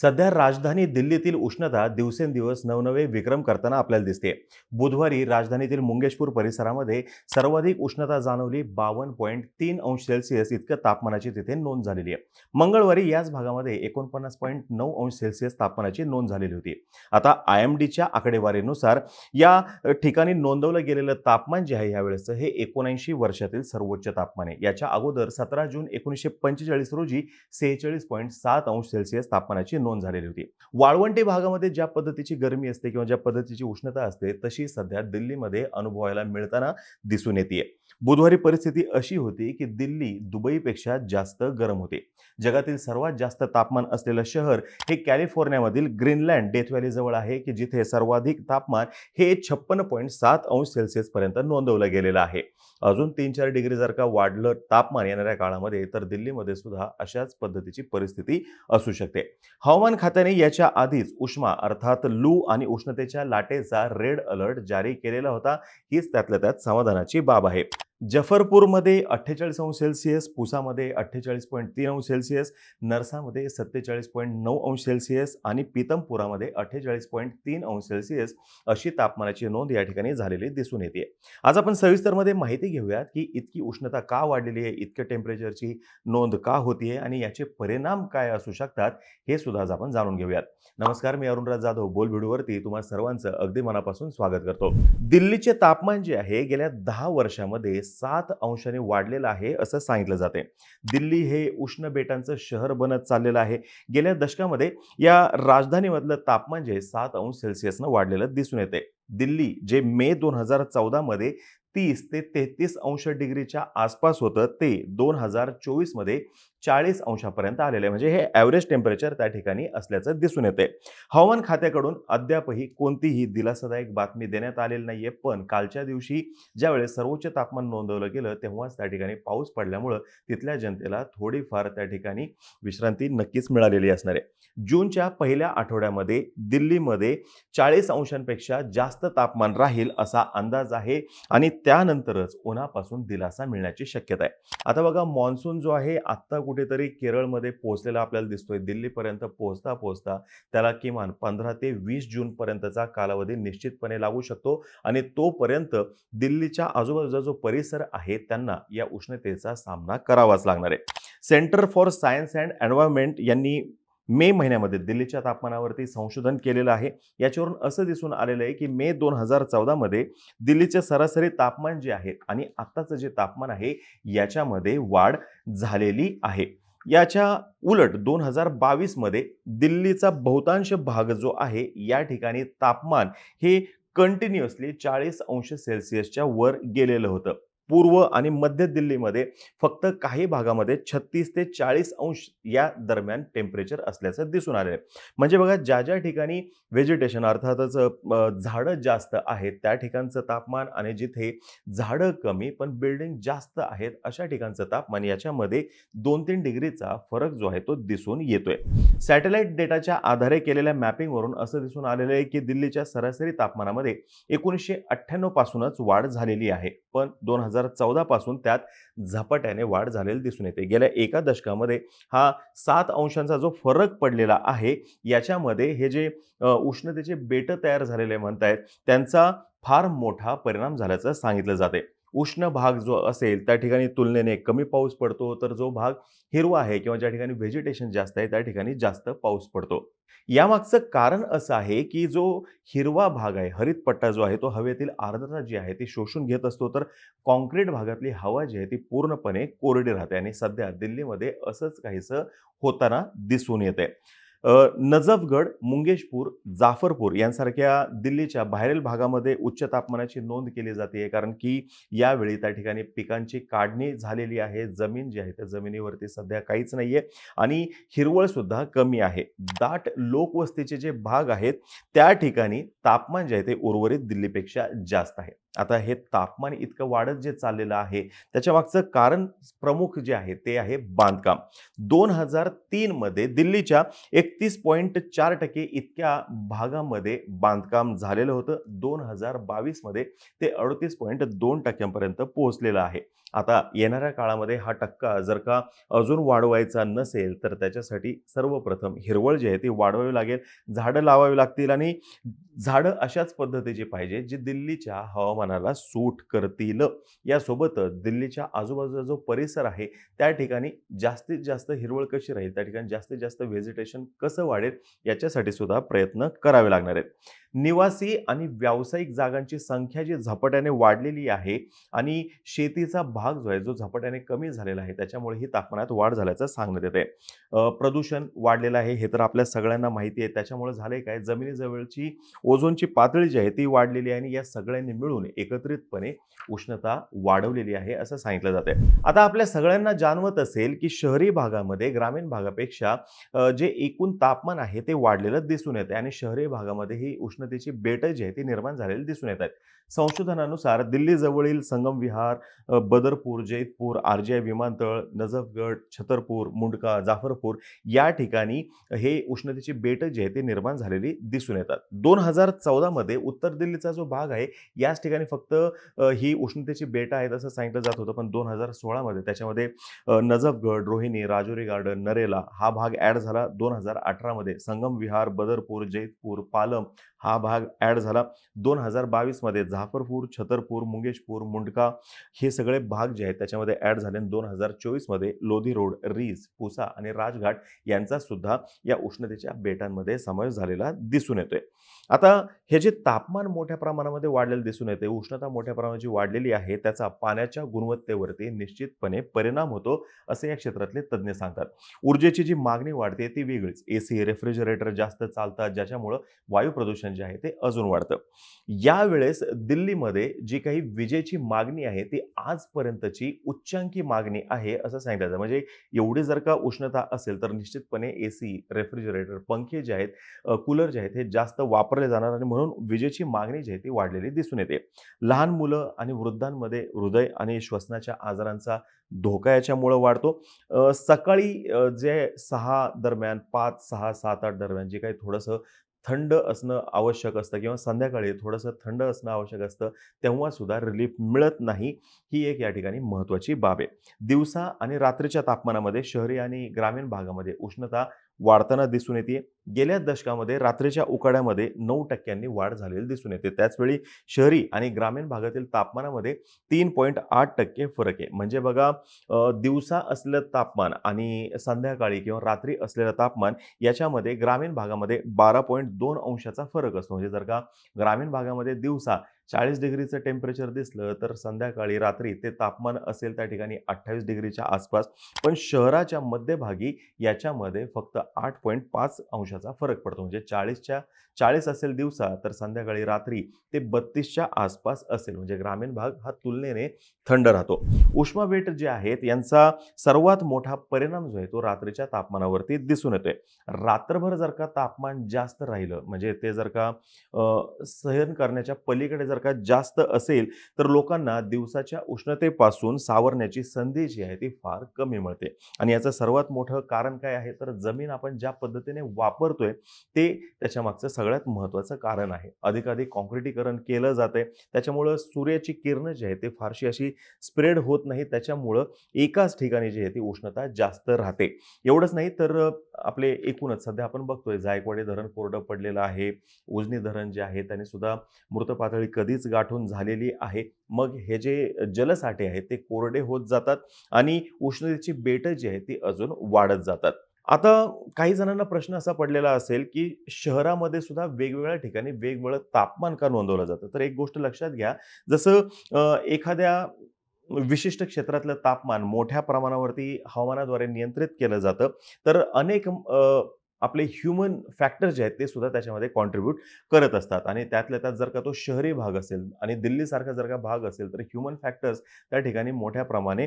सध्या राजधानी दिल्लीतील उष्णता दिवसेंदिवस नवनवे विक्रम करताना आपल्याला दिसते बुधवारी राजधानीतील मुंगेशपूर परिसरामध्ये सर्वाधिक उष्णता जाणवली बावन्न पॉईंट तीन अंश सेल्सिअस इतकं तापमानाची तिथे नोंद झालेली आहे. मंगळवारी याच भागामध्ये एकोणपन्नास पॉईंट नऊ अंश सेल्सिअस तापमानाची नोंद झालेली होती. आता आय एम डीच्या आकडेवारीनुसार या ठिकाणी नोंदवलं गेलेलं तापमान जे आहे यावेळेचं हे एकोणऐंशी वर्षातील सर्वोच्च तापमान आहे. याच्या अगोदर सतरा जून एकोणीसशे पंचेचाळीस रोजी सेहेचाळीस पॉईंट सात अंश सेल्सिअस तापमानाची नोंद झालेली होती. वाळवंटी भागामध्ये ज्या पद्धतीची गरमी असते किंवा ज्या पद्धतीची उष्णता असते तशी सध्या दिल्लीमध्ये अनुभवायला मिळताना दिसून येते बुधवारी परिस्थिती अशी होती की दिल्ली दुबईपेक्षा जास्त गरम होते. जगातील सर्वात जास्त तापमान असलेलं शहर हे कॅलिफोर्नियामधील ग्रीनलँड डेथ व्हॅली जवळ आहे की जिथे सर्वाधिक तापमान हे छप्पन्न पॉईंट सात अंश सेल्सिअस पर्यंत नोंदवलं गेलेलं आहे. अजून तीन चार डिग्री जर का वाढलं तापमान येणाऱ्या काळामध्ये तर दिल्लीमध्ये सुद्धा अशाच पद्धतीची परिस्थिती असू शकते. हवामान खात्याने याच्या आधीच उष्मा अर्थात लू आणि उष्णतेच्या लाटेचा रेड अलर्ट जारी केलेला होता. हीच त्यातल्या त्यात समाधानाची बाब आहे. जफरपूरमध्ये अठ्ठेचाळीस अंश सेल्सिअस पुसामध्ये अठ्ठेचाळीस पॉईंट तीन अंश सेल्सिअस नरसामध्ये सत्तेचाळीस पॉईंट नऊ अंश सेल्सिअस आणि पीतमपुरामध्ये अठ्ठेचाळीस पॉईंट तीन अंश सेल्सिअस अशी तापमानाची नोंद या ठिकाणी झालेली दिसून येते. आज आपण सविस्तरमध्ये माहिती घेऊयात की इतकी उष्णता का वाढलेली आहे इतक्या टेम्परेचरची नोंद का होतीये आणि याचे परिणाम काय असू शकतात हे सुद्धा आज आपण जाणून घेऊयात. नमस्कार मी अरुणराज जाधव बोल व्हिडिओवरती तुम्हाला सर्वांचं अगदी मनापासून स्वागत करतो. दिल्लीचे तापमान जे आहे गेल्या दहा वर्षामध्ये सात अंशाने वाढलेलं आहे असं सांगितलं जाते दिल्ली हे उष्ण बेटांचं शहर बनत चाललेलं आहे. गेल्या दशकामध्ये या राजधानीमधलं तापमान जे सात अंश सेल्सिअसनं वाढलेलं दिसून येते दिल्ली जे मे दोन हजार चौदामध्ये तीस ते तेहतीस अंश डिग्रीच्या आसपास होतं ते दोन हजार चोवीसमध्ये चाळीस अंशापर्यंत आलेले आहे. म्हणजे हे ॲव्हरेज टेम्परेचर त्या ठिकाणी असल्याचं दिसून येते हवामान खात्याकडून अद्यापही कोणतीही दिलासादायक बातमी देण्यात आलेली नाहीये. पण कालच्या दिवशी ज्यावेळेस सर्वोच्च तापमान नोंदवलं गेलं तेव्हाच त्या ठिकाणी पाऊस पडल्यामुळं तिथल्या जनतेला थोडीफार त्या ठिकाणी विश्रांती नक्कीच मिळालेली असणार आहे. जूनच्या पहिल्या आठवड्यामध्ये दिल्लीमध्ये चाळीस अंशांपेक्षा जास्त तापमान राहील असा अंदाज आहे आणि त्यानंतरच उन्हापासून दिलासा मिळण्याची शक्यता आहे. आता बघा मान्सून जो आहे आत्ता कुठेतरी केरळमध्ये पोहोचलेला आपल्याला दिसतोय. दिल्लीपर्यंत पोहोचता पोहोचता त्याला किमान पंधरा ते वीस जूनपर्यंतचा कालावधी निश्चितपणे लागू शकतो आणि तोपर्यंत दिल्लीच्या आजूबाजूचा जो परिसर आहे त्यांना या उष्णतेचा सामना करावाच लागणार आहे. Centre for science and environment यांनी मे महिन्यामध्ये दिल्लीच्या तापमानावरती संशोधन केलेलं आहे. याच्यावरून असं दिसून आलेलं आहे की मे दोन हजार चौदामध्ये दिल्लीचे सरासरी तापमान जे आहे आणि आत्ताचं जे तापमान आहे याच्यामध्ये वाढ झालेली आहे. याच्या उलट दोन हजार बावीसमध्ये दिल्लीचा बहुतांश भाग जो आहे या ठिकाणी तापमान हे कंटिन्युअसली चाळीस अंश सेल्सिअसच्या वर गेलेलं होतं. पूर्व आणि मध्य दिल्लीमध्ये फक्त काही भागामध्ये छत्तीस ते चाळीस अंश या दरम्यान टेम्परेचर असल्याचं दिसून आलेलं आहे. म्हणजे बघा ज्या ज्या ठिकाणी व्हेजिटेशन अर्थातच झाडं जास्त आहेत त्या ठिकाणचं तापमान आणि जिथे झाडं कमी पण बिल्डिंग जास्त आहेत अशा ठिकाणचं तापमान याच्यामध्ये दोन तीन डिग्रीचा फरक जो आहे तो दिसून येतोय. सॅटेलाइट डेटाच्या आधारे केलेल्या मॅपिंगवरून असं दिसून आलेलं आहे की दिल्लीच्या सरासरी तापमानामध्ये एकोणीसशे अठ्ठ्याण्णव पासूनच वाढ झालेली आहे. पण दोन हजार हजार चौदापासून त्यात झपाट्याने वाढ झालेली दिसून येते. गेल्या एका दशकामध्ये हा सात अंशांचा जो फरक पडलेला आहे याच्यामध्ये हे जे उष्णतेचे बेटं तयार झालेले म्हणतायत त्यांचा फार मोठा परिणाम झाल्याचं सांगितलं जाते. उष्ण भाग जो असेल त्या ठिकाणी तुलनेने कमी पाऊस पडतो तर जो भाग हिरवा आहे किंवा ज्या ठिकाणी व्हेजिटेशन जास्त आहे त्या ठिकाणी जास्त पाऊस पडतो. यामागचं कारण असं आहे की जो हिरवा भाग आहे हरित पट्टा जो आहे तो हवेतील आर्द्रता जी आहे ती शोषून घेत असतो तर कॉन्क्रीट भागातली हवा जी आहे ती पूर्णपणे कोरडी राहते आणि सध्या दिल्लीमध्ये असंच काहीसं होताना दिसून येते नजफगड मुंगेशपूर जाफरपूर यांसारख्या दिल्लीच्या बाहेरील भागामध्ये उच्च तापमानाची नोंद केली जाते. कारण की यावेळी त्या ठिकाणी पिकांची काढणी झालेली आहे. जमीन जी आहे त्या जमिनीवरती सध्या काहीच नाही आहे आणि हिरवळसुद्धा कमी आहे. दाट लोकवस्तीचे जे भाग आहेत त्या ठिकाणी तापमान जे आहे ते उर्वरित दिल्लीपेक्षा जास्त आहे. आता हे तापमान इतकं वाढत जे चाललेलं आहे त्याच्या मागचं कारण प्रमुख जे आहे ते आहे बांधकाम. दोन हजार तीनमध्ये दिल्लीच्या एकतीस पॉईंट चार टक्के इतक्या भागामध्ये बांधकाम झालेलं होतं. दोन हजार बावीसमध्ये ते अडतीस पॉईंट दोन टक्क्यांपर्यंत पोहोचलेलं आहे. आता येणाऱ्या काळामध्ये हा टक्का जर का अजून वाढवायचा नसेल तर त्याच्यासाठी सर्वप्रथम हिरवळ जी आहे ती वाढवावी लागेल. झाडं लावावी लागतील आणि झाडं अशाच पद्धतीची पाहिजे जी दिल्लीच्या हवामान हवामानाला सूट करतील. यासोबतच दिल्लीच्या आजूबाजूचा जो परिसर आहे त्या ठिकाणी जास्तीत जास्त हिरवळ कशी राहील त्या ठिकाणी जास्तीत जास्त व्हेजिटेशन कसं वाढेल याच्यासाठी सुद्धा प्रयत्न करावे लागणार आहेत. निवासी आणि व्यावसायिक जागांची संख्या जी झपाट्याने वाढलेली आहे आणि शेतीचा भाग जो आहे जो झपाट्याने कमी झालेला आहे त्याच्यामुळे ही तापमानात वाढ झाल्याचं सांगण्यात येत आहे प्रदूषण वाढलेलं आहे हे तर आपल्या सगळ्यांना माहिती आहे. त्याच्यामुळे झालंय काय? जमिनीजवळची ओझोनची पातळी जी आहे ती वाढलेली आहे आणि या सगळ्यांनी मिळून एकत्रितपणे उष्णता वाढवलेली आहे असं सांगितलं जाते आता आपल्या सगळ्यांना जाणवत असेल की शहरी भागामध्ये ग्रामीण भागापेक्षा जे एकूण तापमान आहे ते वाढलेलं दिसून येते आणि शहरी भागामध्ये ही उष्णतेची बेटं जी आहे ती निर्माण झालेली दिसून येत आहेत. संशोधनानुसार दिल्लीजवळील संगम विहार बदरपूर जैतपूर आर आय विमानतळ नजफगड छतरपूर मुंडका जाफरपूर या ठिकाणी हे उष्णतेची बेटं जी आहे ती निर्माण झालेली दिसून येतात. दोन हजार चौदामध्ये उत्तर दिल्लीचा जो भाग आहे याच ठिकाणी फक्त ही उष्णतेची बेटं आहेत असं सांगितलं जात होतं. पण दोन हजार सोळामध्ये त्याच्यामध्ये नजफगड रोहिणी राजौरी गार्डन नरेला हा भाग ॲड झाला. दोन हजार अठरामध्ये संगम विहार बदरपूर जैतपूर पालम हा भाग ॲड झाला. दोन हजार बावीसमध्ये झाफरपूर छतरपूर मुंगेशपूर मुंडका हे सगळे भाग जे आहेत त्याच्यामध्ये ॲड झाले दोन हजार चोवीसमध्ये लोधी रोड रीज पुसा आणि राजघाट यांचा सुद्धा या उष्णतेच्या बेटांमध्ये समावेश झालेला दिसून येतोय. आता हे जे तापमान मोठ्या प्रमाणामध्ये वाढलेलं दिसून येते उष्णता मोठ्या प्रमाणाची वाढलेली आहे त्याचा पाण्याच्या गुणवत्तेवरती निश्चितपणे परिणाम होतो असे या क्षेत्रातले तज्ज्ञ सांगतात. ऊर्जेची जी मागणी वाढते ती वेगळीच. ए सी रेफ्रिजरेटर जास्त चालतात ज्याच्यामुळं वायू प्रदूषण जे आहे ते अजून वाढतं. यावेळेस दिल्लीमध्ये जी काही विजेची मागणी आहे ती आजपर्यंतची उच्चांकी मागणी आहे असं सांगितलं जातं. म्हणजे एवढी जर का उष्णता असेल तर निश्चितपणे ए सी रेफ्रिजरेटर पंखे जे आहेत कूलर जे आहेत हे जास्त वापरले जाणार आणि म्हणून विजेची मागणी जी आहे ती वाढलेली दिसून येते. लहान मुलं आणि वृद्धांमध्ये हृदय आणि श्वसनाच्या आजारांचा धोका याच्यामुळं वाढतो. सकाळी जे सहा दरम्यान पाच सहा सात आठ दरम्यान जे काही थोडंसं थंड असणं आवश्यक असतं किंवा संध्याकाळी थोडंसं थंड असणं आवश्यक असतं तेव्हा सुद्धा रिलीफ मिळत नाही ही एक या ठिकाणी महत्त्वाची बाब आहे. दिवसा आणि रात्रीच्या तापमानामध्ये शहरी आणि ग्रामीण भागामध्ये उष्णता वाढताना दिसून येते. गेल्या दशकामध्ये रात्रीच्या उकाड्यामध्ये नऊ टक्क्यांनी वाढ झालेली दिसून येते. त्याचवेळी शहरी आणि ग्रामीण भागातील तापमानामध्ये तीन पॉईंट आठ टक्के फरक आहे. म्हणजे बघा दिवसा असलेलं तापमान आणि संध्याकाळी किंवा रात्री असलेलं तापमान याच्यामध्ये ग्रामीण भागामध्ये बारा पॉईंट दोन अंशाचा फरक असतो. म्हणजे जर का ग्रामीण भागामध्ये दिवसा चाळीस डिग्रीचं टेम्परेचर दिसलं तर संध्याकाळी रात्री ते तापमान असेल त्या ठिकाणी अठ्ठावीस डिग्रीच्या आसपास. पण शहराच्या मध्यभागी याच्यामध्ये फक्त आठ पॉईंट पाच अंशाचा फरक पडतो. म्हणजे चाळीसच्या चाळीस असेल दिवसा तर संध्याकाळी रात्री ते बत्तीसच्या आसपास असेल. म्हणजे ग्रामीण भाग हा तुलनेने थंड राहतो. उष्मावेट जे आहेत यांचा सर्वात मोठा परिणाम जो आहे तो रात्रीच्या तापमानावरती दिसून येतोय. रात्रभर जर का तापमान जास्त राहिलं म्हणजे ते जर का सहन करण्याच्या पलीकडे जर का जास्त असेल तर लोकांना दिवसाच्या उष्णतेपासून सावरण्याची संधी जी आहे ती फार कमी मिळते. आणि याचं सर्वात मोठं कारण काय आहे? तर जमीन आपण ज्या पद्धतीने वापरतोय ते त्याच्या मागचं सगळ्यात महत्त्वाचं कारण आहे. अधिकाधिक कॉन्क्रिटीकरण केलं जातंय. त्याच्यामुळं सूर्याची किरणं जी आहे ते फारशी अशी स्प्रेड होत नाही त्याच्यामुळं एकाच ठिकाणी जी आहे ती उष्णता जास्त राहते. एवढंच नाही तर आपले एकूणच सध्या आपण बघतोय जायकवाडी धरण कोरडं पडलेलं आहे. उजनी धरण जे आहे त्याने सुद्धा मृत पातळी कधीच गाठून झालेली आहे. मग हे जे जलसाठे आहेत ते कोरडे होत जातात आणि उष्णतेची बेटं जी आहेत ती अजून वाढत जातात. आता काही जणांना प्रश्न असा पडलेला असेल की शहरामध्ये सुद्धा वेगवेगळ्या ठिकाणी वेगवेगळं तापमान का नोंदवलं जातं? तर एक गोष्ट लक्षात घ्या जसं एखाद्या विशिष्ट क्षेत्रातलं तापमान मोठ्या प्रमाणावरती हवामानाद्वारे नियंत्रित केलं जातं तर अनेक आपले ह्युमन फॅक्टर जे आहेत ते सुद्धा त्याच्यामध्ये कॉन्ट्रीब्यूट करत असतात. आणि त्यातल्या त्यात जर का तो शहरी भाग असेल आणि दिल्लीसारखा जर का भाग असेल तर ह्युमन फॅक्टर्स त्या ठिकाणी मोठ्या प्रमाणे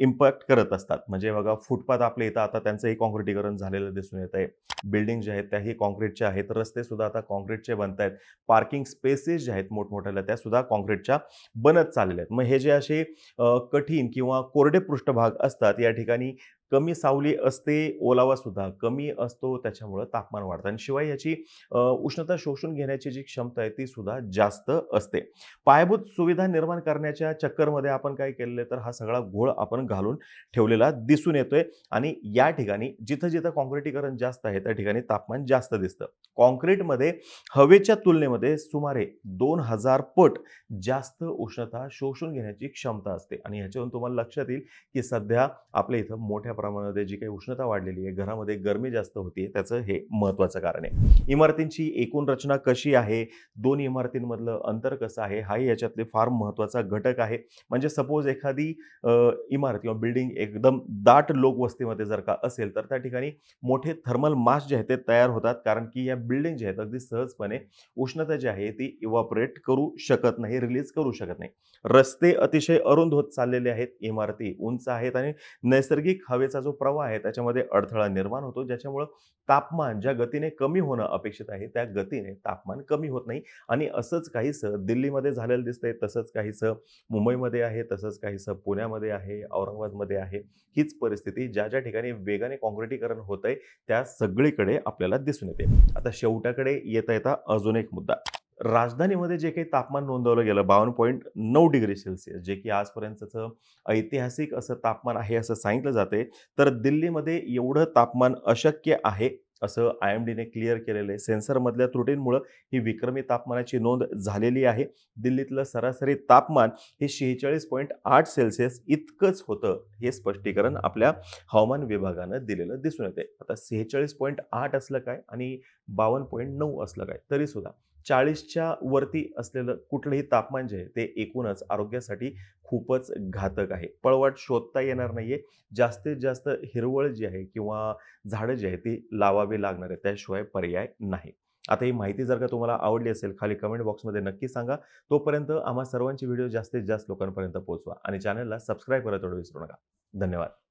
इम्पॅक्ट करत असतात. म्हणजे बघा फुटपाथ आपले इथं आता त्यांचंही कॉन्क्रिटीकरण झालेलं दिसून येत आहे बिल्डिंग जे आहेत त्याही कॉन्क्रीटच्या आहेत. रस्ते सुद्धा आता कॉन्क्रीटचे बनत आहेत. पार्किंग स्पेसेस ज्या आहेत मोठमोठ्याला त्या सुद्धा कॉन्क्रीटच्या बनत चाललेल्या आहेत. मग हे जे असे कठीण किंवा कोरडे पृष्ठभाग असतात या ठिकाणी कमी सावली असते ओलावा सुद्धा कमी असतो त्याच्यामुळं तापमान वाढतं. आणि शिवाय याची उष्णता शोषून घेण्याची जी क्षमता आहे ती सुद्धा जास्त असते. पायाभूत सुविधा निर्माण करण्याच्या चक्करमध्ये आपण काय केलेलं तर हा सगळा घोळ आपण घालून ठेवलेला दिसून येतोय. आणि या ठिकाणी जिथं जिथं काँक्रिटीकरण जास्त आहे त्या ठिकाणी तापमान जास्त दिसतं. कॉन्क्रीटमध्ये हवेच्या तुलनेमध्ये सुमारे दोन हजार पट जास्त उष्णता शोषून घेण्याची क्षमता असते. आणि ह्याच्यावरून तुम्हाला लक्षात येईल की सध्या आपल्या इथं मोठ्या प्रमाणामध्ये जी काही उष्णता वाढलेली आहे घरामध्ये गरमी जास्त होती त्याचं हे महत्त्वाचं कारण आहे. इमारतींची एकूण रचना कशी आहे? दोन इमारतींमधलं अंतर कसं आहे? हाही याच्यातले फार महत्त्वाचा घटक आहे. म्हणजे सपोज एखादी इमारत किंवा बिल्डिंग एकदम दाट लोकवस्तीमध्ये जर का असेल तर त्या ठिकाणी मोठे थर्मल मास जे आहेत ते तयार होतात. कारण की या बिल्डिंग जे आहेत अगदी सहजपणे उष्णता जी आहे ती इव्हापरेट करू शकत नाही रिलीज करू शकत नाही. रस्ते अतिशय अरुंद होत चाललेले आहेत. इमारती उंच आहेत आणि नैसर्गिक हवे हवेचा जो प्रवाह आहे त्याच्यामध्ये अडथळा निर्माण होतो ज्याच्यामुळं तापमान ज्या गतीने कमी होणं अपेक्षित आहे त्या गतीने तापमान कमी होत नाही. आणि असंच काहीसं दिल्लीमध्ये झालेलं दिसतंय तसंच काहीसं मुंबईमध्ये आहे तसंच काहीसं पुण्यामध्ये आहे औरंगाबादमध्ये आहे. हीच परिस्थिती ज्या ज्या ठिकाणी वेगाने काँक्रिटीकरण होत आहे त्या सगळीकडे आपल्याला दिसून येते. आता शेवटाकडे येता येता अजून एक मुद्दा. राजधानीमध्ये जे काही तापमान नोंदवलं गेलं बावन्न पॉईंट नऊ डिग्री सेल्सिअस जे की आजपर्यंतचं ऐतिहासिक असं तापमान आहे असं सांगितलं जाते तर दिल्लीमध्ये एवढं तापमान अशक्य आहे असं आय एम डीने क्लिअर केलेलं आहे. सेन्सरमधल्या त्रुटींमुळं ही विक्रमी तापमानाची नोंद झालेली आहे. दिल्लीतलं सरासरी तापमान हे शेहेचाळीस पॉईंट आठ सेल्सिअस इतकंच होतं हे स्पष्टीकरण आपल्या हवामान विभागानं दिलेलं दिसून येते आता सेहेचाळीस पॉईंट आठ असलं काय आणि बावन्न पॉईंट नऊ असलं काय तरीसुद्धा चाळीसच्या वरती असलेलं कुठलंही तापमान जे आहे ते एकूणच आरोग्यासाठी खूपच घातक आहे. पळवाट शोधता येणार नाहीये. जास्तीत जास्त हिरवळ जी आहे किंवा झाडं जी आहे ती लावावी लागणार आहे त्याशिवाय पर्याय नाही. आता ही माहिती जर का तुम्हाला आवडली असेल खाली कमेंट बॉक्समध्ये नक्की सांगा. तोपर्यंत आम्हा सर्वांची व्हिडिओ जास्तीत जास्त लोकांपर्यंत पोहोचवा आणि चॅनलला सबस्क्राईब करायला थोडं विसरू नका. धन्यवाद.